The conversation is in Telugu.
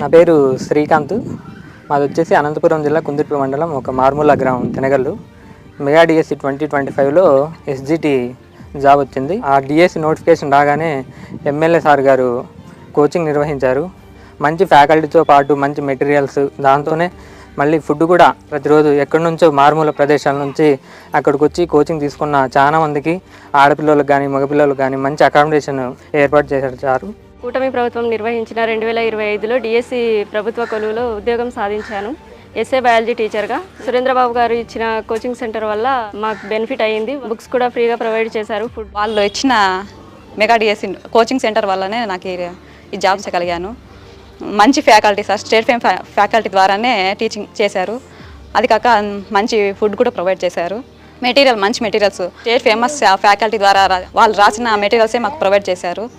నా పేరు శ్రీకాంత్. మాది వచ్చేసి అనంతపురం జిల్లా కుందుర్పి మండలం ఒక మార్మూల గ్రామం Tinagallu. Mega DSC twenty twenty ఫైవ్లో ఎస్జిటి జాబ్ వచ్చింది. ఆ డిఎస్సి నోటిఫికేషన్ రాగానే ఎమ్మెల్యే సార్ గారు కోచింగ్ నిర్వహించారు. మంచి ఫ్యాకల్టీతో పాటు మంచి మెటీరియల్స్ దాంతోనే మళ్ళీ ఫుడ్ కూడా ప్రతిరోజు ఎక్కడి నుంచో మారుమూల ప్రదేశాల నుంచి అక్కడికి వచ్చి కోచింగ్ తీసుకున్న చాలా మందికి ఆడపిల్లలకు కానీ మగపిల్లలకు కానీ మంచి అకామిడేషన్ ఏర్పాటు చేశారు కూటమి ప్రభుత్వం నిర్వహించిన రెండు వేల ఇరవై ఐదులో డిఎస్సి ప్రభుత్వ కొలువులో ఉద్యోగం సాధించాను. ఎస్ఏ బయాలజీ టీచర్గా. సురేంద్రబాబు గారు ఇచ్చిన కోచింగ్ సెంటర్ వల్ల మాకు బెనిఫిట్ అయ్యింది. బుక్స్ కూడా ఫ్రీగా ప్రొవైడ్ చేశారు. ఫుడ్ వాళ్ళు ఇచ్చిన మెగా డిఎస్సి కోచింగ్ సెంటర్ వల్లనే నాకు ఈ- జాబ్స్ జాబ్ చేయగలిగాను. మంచి ఫ్యాకల్టీ సార్ స్టేట్ ఫేమ్ ఫ్యా- ఫ్యాకల్టీ ద్వారానే టీచింగ్ చేశారు. అది కాక మంచి ఫుడ్ కూడా ప్రొవైడ్ చేశారు. మెటీరియల్ మంచి మెటీరియల్స్ స్టేట్ ఫేమస్ ఫ్యాకల్టీ ద్వారా రా- వాళ్ళు రాసిన మెటీరియల్సే మాకు ప్రొవైడ్ చేశారు.